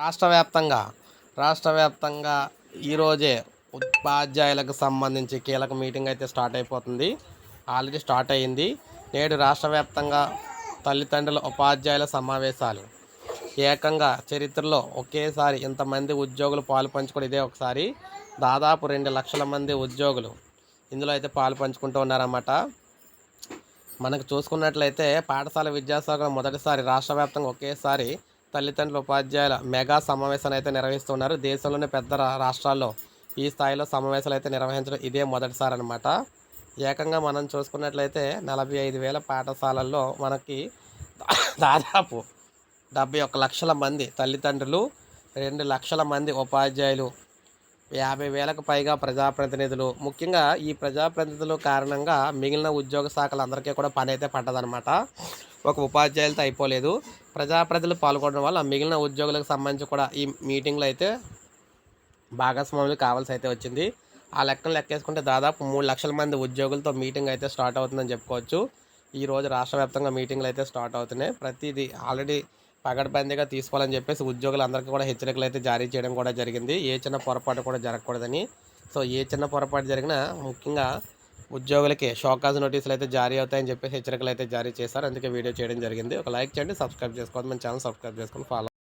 రాష్ట్ర వ్యాప్తంగా రాష్ట్ర వ్యాప్తంగా ఈరోజే ఉపాధ్యాయులకు సంబంధించి కీలక మీటింగ్ అయితే స్టార్ట్ అయిపోతుంది. ఆల్రెడీ స్టార్ట్ అయ్యింది నేడు రాష్ట్ర వ్యాప్తంగా తల్లిదండ్రుల ఉపాధ్యాయుల సమావేశాలు. ఏకంగా చరిత్రలో ఒకేసారి ఇంతమంది ఉద్యోగులు పాలు పంచుకోవడం ఇదే ఒకసారి. దాదాపు రెండు లక్షల మంది ఉద్యోగులు ఇందులో అయితే పాలు పంచుకుంటూ ఉన్నారన్నమాట. మనకు చూసుకున్నట్లయితే పాఠశాల విద్యాశాఖ మొదటిసారి రాష్ట్ర వ్యాప్తంగా ఒకేసారి తల్లిదండ్రుల ఉపాధ్యాయుల మెగా సమావేశాన్ని అయితే నిర్వహిస్తున్నారు. దేశంలోని పెద్ద రాష్ట్రాల్లో ఈ స్థాయిలో సమావేశాలు అయితే నిర్వహించడం ఇదే మొదటిసారి అనమాట ఏకంగా మనం చూసుకున్నట్లయితే నలభై ఐదు వేల పాఠశాలల్లో మనకి దాదాపు డెబ్బై ఒక లక్షల మంది తల్లిదండ్రులు రెండు లక్షల మంది ఉపాధ్యాయులు యాభై వేలకు పైగా ప్రజాప్రతినిధులు. ముఖ్యంగా ఈ ప్రజాప్రతినిధుల కారణంగా మిగిలిన ఉద్యోగ శాఖలు అందరికీ కూడా పని అయితే పడ్డదనమాట ఒక ఉపాధ్యాయులతో అయిపోలేదు. ప్రజాప్రతినిధులు పాల్గొనడం వల్ల మిగిలిన ఉద్యోగులకు సంబంధించి కూడా ఈ మీటింగ్లో అయితే భాగస్వాములు కావాల్సి అయితే వచ్చింది. ఆ లెక్కను లెక్కేసుకుంటే దాదాపు మూడు లక్షల మంది ఉద్యోగులతో మీటింగ్ అయితే స్టార్ట్ అవుతుందని చెప్పుకోవచ్చు. ఈ రోజు రాష్ట్ర వ్యాప్తంగా మీటింగ్లు అయితే స్టార్ట్ అవుతున్నాయి. ప్రతిదీ ఆల్రెడీ పగడబందీగా తీసుకోవాలని చెప్పేసి ఉద్యోగులందరికీ కూడా హెచ్చరికలు అయితే జారీ చేయడం కూడా జరిగింది. ఏ చిన్న పొరపాటు కూడా జరగకూడదని. సో ఏ చిన్న పొరపాటు జరిగినా ముఖ్యంగా ఉద్యోగులకి షోకాజ్ నోటీసులు అయితే జారీ అవుతాయని చెప్పేసి హెచ్చరికలు అయితే జారీ చేశారు. అందుకే వీడియో చేయడం జరిగింది. ఒక లైక్ చేయండి సబ్స్క్రైబ్ చేసుకోండి. మన ఛానల్ సబ్స్క్రైబ్ చేసుకొని ఫాలో